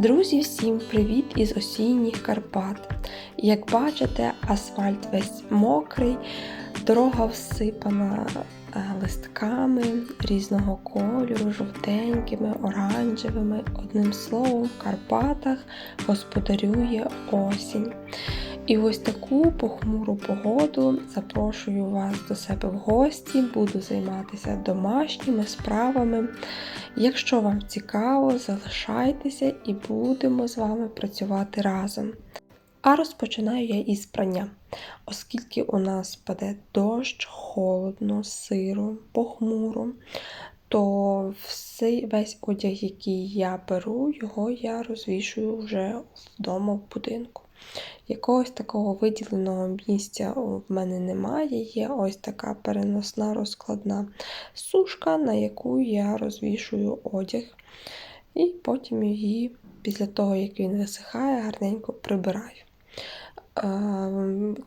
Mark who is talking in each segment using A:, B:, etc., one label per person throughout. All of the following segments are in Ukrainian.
A: Друзі, всім привіт із осінніх Карпат. Як бачите, асфальт весь мокрий, дорога всипана е, листками різного кольору, жовтенькими, оранжевими. Одним словом, в Карпатах господарює осінь. І ось таку похмуру погоду запрошую вас до себе в гості, буду займатися домашніми справами. Якщо вам цікаво, залишайтеся і будемо з вами працювати разом. А розпочинаю я із прання, оскільки у нас паде дощ, холодно, сиро, похмуро, то всей, весь одяг, який я беру, його я розвішую вже вдома в будинку. Якогось такого виділеного місця в мене немає. Є ось така переносна розкладна сушка, на яку я розвішую одяг. І потім її, після того, як він висихає, гарненько прибираю.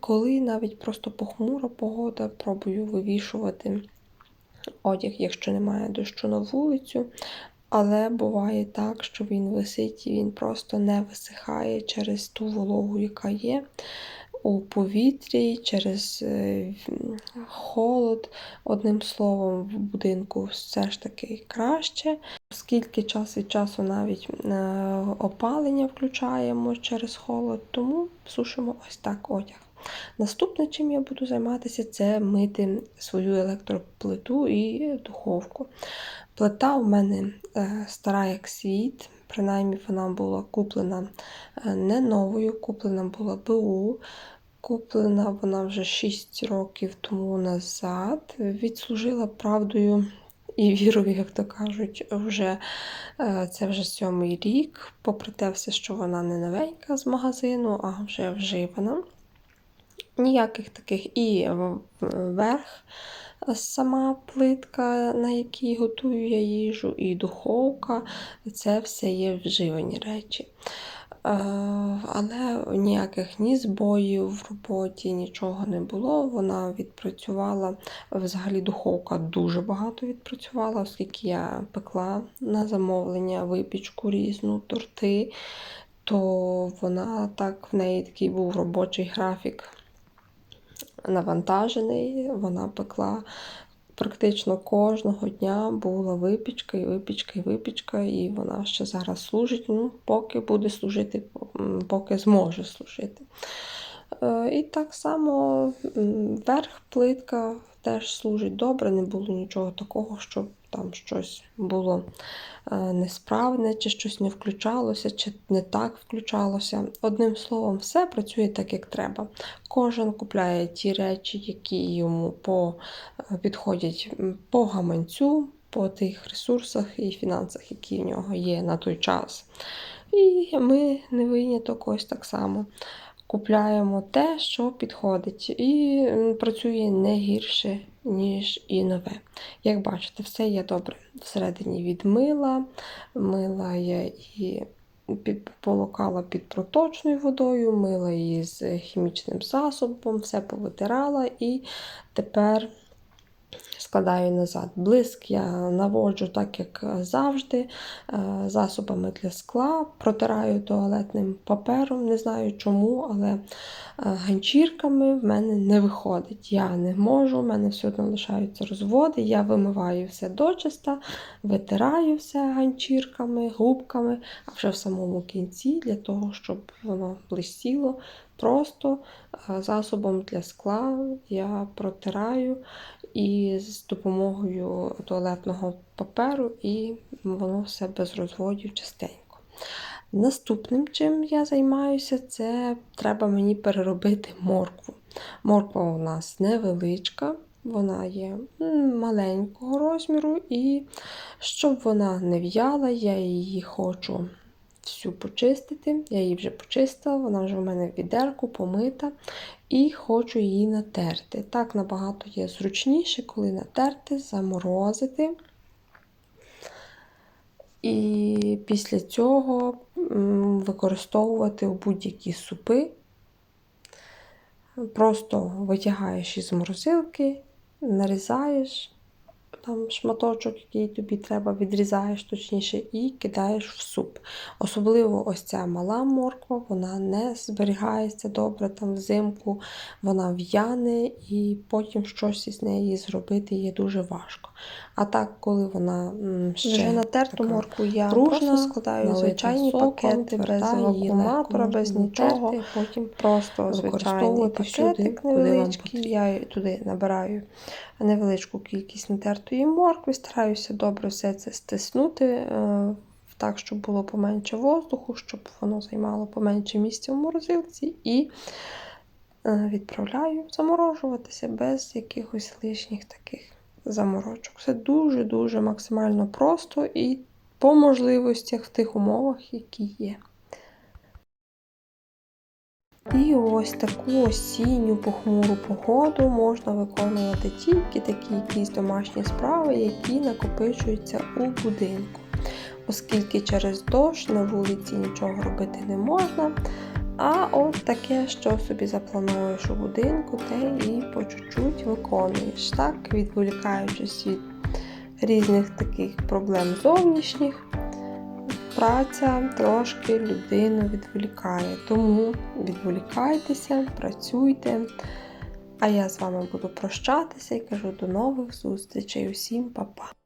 A: Коли навіть просто похмура погода, пробую вивішувати одяг, якщо немає дощу на вулицю, але буває так, що він висить і він просто не висихає через ту вологу, яка є у повітрі, через е, холод. Одним словом, в будинку все ж таки краще, оскільки час від часу навіть е, опалення включаємо через холод, тому сушимо ось так одяг. Наступне, чим я буду займатися, це мити свою електроплиту і духовку. Плита у мене е, стара як світ, принаймні вона була куплена е, не новою, куплена була БУ. Куплена вона вже 6 років тому назад. Відслужила правдою і вірою, як то кажуть, вже е, це вже сьомий рік, попри те, все, що вона не новенька з магазину, а вже вживана. Ніяких таких і верх сама плитка, на якій готую я їжу, і духовка це все є вживані речі. Е, але ніяких ні збоїв в роботі, нічого не було. Вона відпрацювала, взагалі духовка дуже багато відпрацювала, оскільки я пекла на замовлення випічку різну, торти, то вона так, в неї такий був робочий графік навантажений, вона пекла. Практично кожного дня була випічка, і випічка, і випічка, і вона ще зараз служить, ну, поки буде служити, поки зможе служити. Е, і так само верх плитка теж служить добре, не було нічого такого, щоб там щось було е, несправне, чи щось не включалося, чи не так включалося. Одним словом, все працює так, як треба. Кожен купляє ті речі, які йому по, е, підходять по гаманцю, по тих ресурсах і фінансах, які в нього є на той час. І ми не виняток ось так само купляємо те, що підходить, і працює не гірше, ніж і нове. Як бачите, все є добре. Всередині від мила, мила я і полокала під проточною водою, мила її з хімічним засобом, все повитирала і тепер складаю назад. Блиск я наводжу, так як завжди, е, засобами для скла, протираю туалетним папером, не знаю чому, але е, ганчірками в мене не виходить. Я не можу, в мене все одно лишаються розводи. Я вимиваю все дочиста, витираю все ганчірками, губками, а вже в самому кінці, для того, щоб воно блистіло. Просто е, засобом для скла я протираю і з допомогою туалетного паперу, і воно все без розводів частенько. Наступним, чим я займаюся, це треба мені переробити моркву. Морква у нас невеличка, вона є маленького розміру, і щоб вона не в'яла, я її хочу всю почистити. Я її вже почистила, вона вже в мене в відерку помита. І хочу її натерти. Так набагато є зручніше, коли натерти, заморозити. І після цього використовувати у будь-які супи. Просто витягаєш із морозилки, нарізаєш,
B: там шматочок, який тобі треба, відрізаєш точніше, і кидаєш в суп. Особливо ось ця мала морква, вона не зберігається добре там взимку, вона в'яне, і потім щось із неї зробити є дуже важко. А так, коли вона ще
A: Вже натерту морку я
B: пружна,
A: просто складаю звичайні пакети без евакууматора, без нічого.
B: натерти, потім
A: Просто звичайний
B: використовувати всюди,
A: пакетик
B: куди вам
A: невеличкий.
B: потрібно.
A: Я туди набираю невеличку кількість натертої моркви, стараюся добре все це стиснути, е, так, щоб було поменше воздуху, щоб воно займало поменше місця в морозилці, і е, відправляю заморожуватися без якихось лишніх таких заморочок. Все дуже-дуже максимально просто і по можливостях в тих умовах, які є. І ось таку осінню похмуру погоду можна виконувати тільки такі якісь домашні справи, які накопичуються у будинку. Оскільки через дощ на вулиці нічого робити не можна. А от таке, що собі заплануєш у будинку, те і по чуть-чуть виконуєш, так, відволікаючись від різних таких проблем зовнішніх праця трошки людину відволікає. Тому відволікайтеся, працюйте. А я з вами буду прощатися і кажу до нових зустрічей. Усім па-па!